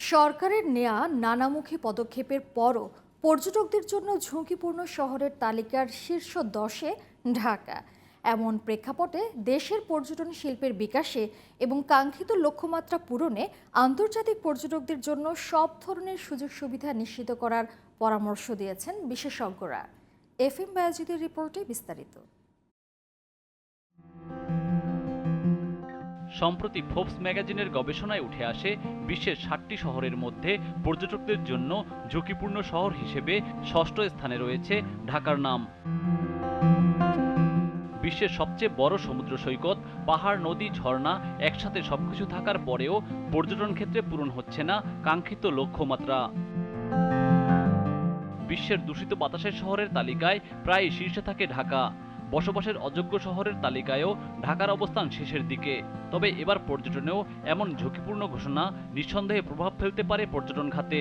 সরকারের নেয়া নানামুখী পদক্ষেপের পরও পর্যটকদের জন্য ঝুঁকিপূর্ণ শহরের তালিকার শীর্ষ দশে ঢাকা। এমন প্রেক্ষাপটে দেশের পর্যটন শিল্পের বিকাশে এবং কাঙ্ক্ষিত লক্ষ্যমাত্রা পূরণে আন্তর্জাতিক পর্যটকদের জন্য সব ধরনের সুযোগ সুবিধা নিশ্চিত করার পরামর্শ দিয়েছেন বিশেষজ্ঞরা। এফ এম বায়াজিদের রিপোর্টে বিস্তারিত। সম্প্রতি ফোর্বস ম্যাগাজিনের গবেষণায় উঠে আসে, বিশ্বের ষাটটি শহরের মধ্যে পর্যটকদের জন্য ঝুঁকিপূর্ণ শহর হিসেবে ষষ্ঠ স্থানে রয়েছে ঢাকার নাম। বিশ্বের সবচেয়ে বড় সমুদ্র সৈকত, পাহাড়, নদী, ঝর্ণা একসাথে সবকিছু থাকার পরেও পর্যটন ক্ষেত্রে পূরণ হচ্ছে না কাঙ্ক্ষিত লক্ষ্যমাত্রা। বিশ্বের দূষিত বাতাসের শহরের তালিকায় প্রায় শীর্ষে থাকে ঢাকা। বসবাসের অযোগ্য শহরের তালিকায়ও ঢাকার অবস্থান শেষের দিকে। তবে এবার পর্যটনেও এমন ঝুঁকিপূর্ণ ঘোষণা নিঃসন্দেহে প্রভাব ফেলতে পারে পর্যটন খাতে।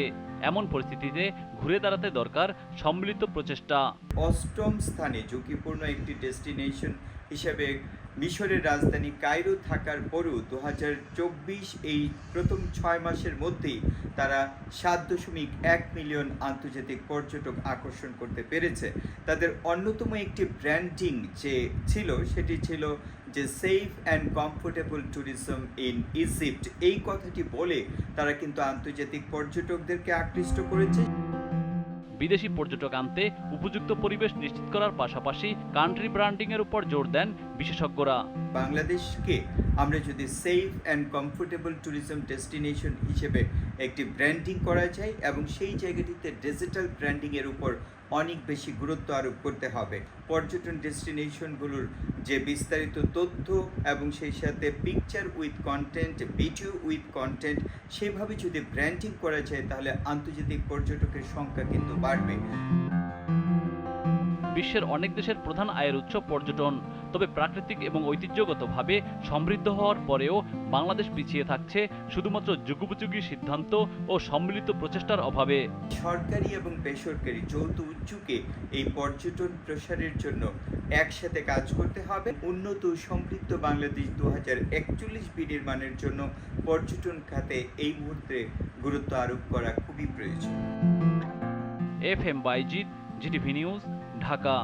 এমন পরিস্থিতিতে ঘুরে দাঁড়াতে দরকার সম্মিলিত প্রচেষ্টা। অষ্টম স্থানে ঝুঁকিপূর্ণ একটি ডেস্টিনেশন হিসেবে মিশরের রাজধানী কায়রো থাকার পরও দু হাজার চব্বিশ এই প্রথম ছয় মাসের মধ্যেই তারা সাত দশমিক এক মিলিয়ন আন্তর্জাতিক পর্যটক আকর্ষণ করতে পেরেছে। তাদের অন্যতম একটি ব্র্যান্ডিং যে ছিল, সেটি ছিল যে safe and comfortable tourism in Egypt. এই কথাটি বলে তারা কিন্তু আন্তর্জাতিক পর্যটকদেরকে আকৃষ্ট করেছে। বিদেশি পর্যটক আনতে উপযুক্ত পরিবেশ নিশ্চিত করার পাশাপাশি কান্ট্রি ব্র্যান্ডিংয়ের উপর জোর দেন বিশেষজ্ঞরা। বাংলাদেশকে আমরা যদি safe and comfortable tourism destination হিসেবে একটি ব্র্যান্ডিং করা যায় এবং সেই জায়গাটিতে ডিজিটাল ব্র্যান্ডিংয়ের উপর অনেক বেশি গুরুত্ব আরোপ করতে হবে। পর্যটন ডেস্টিনেশনগুলোর যে বিস্তারিত তথ্য এবং সেই সাথে picture with content video with content সেভাবে যদি ব্র্যান্ডিং করা যায়, তাহলে আন্তর্জাতিক পর্যটকের সংখ্যা কিন্তু বাড়বে। বিশ্বের অনেক দেশের প্রধান আয়ের উৎস পর্যটন। তবে প্রাকৃতিক এবং ঐতিহ্যগতভাবে সমৃদ্ধ হওয়ার পরেও বাংলাদেশ পিছিয়ে থাকছে শুধুমাত্র যুগোপযোগী সিদ্ধান্ত ও সম্মিলিত প্রচেষ্টার অভাবে। সরকারি এবং বেসরকারি যৌথ উদ্যোগে এই পর্যটন প্রসারের জন্য একসাথে কাজ করতে হবে। উন্নত সমৃদ্ধ বাংলাদেশ দু হাজার একচল্লিশ বিনির্মাণের জন্য পর্যটন খাতে এই মুহূর্তে গুরুত্ব আরোপ করা খুবই প্রয়োজন। F M Baijit GTV news Dhaka.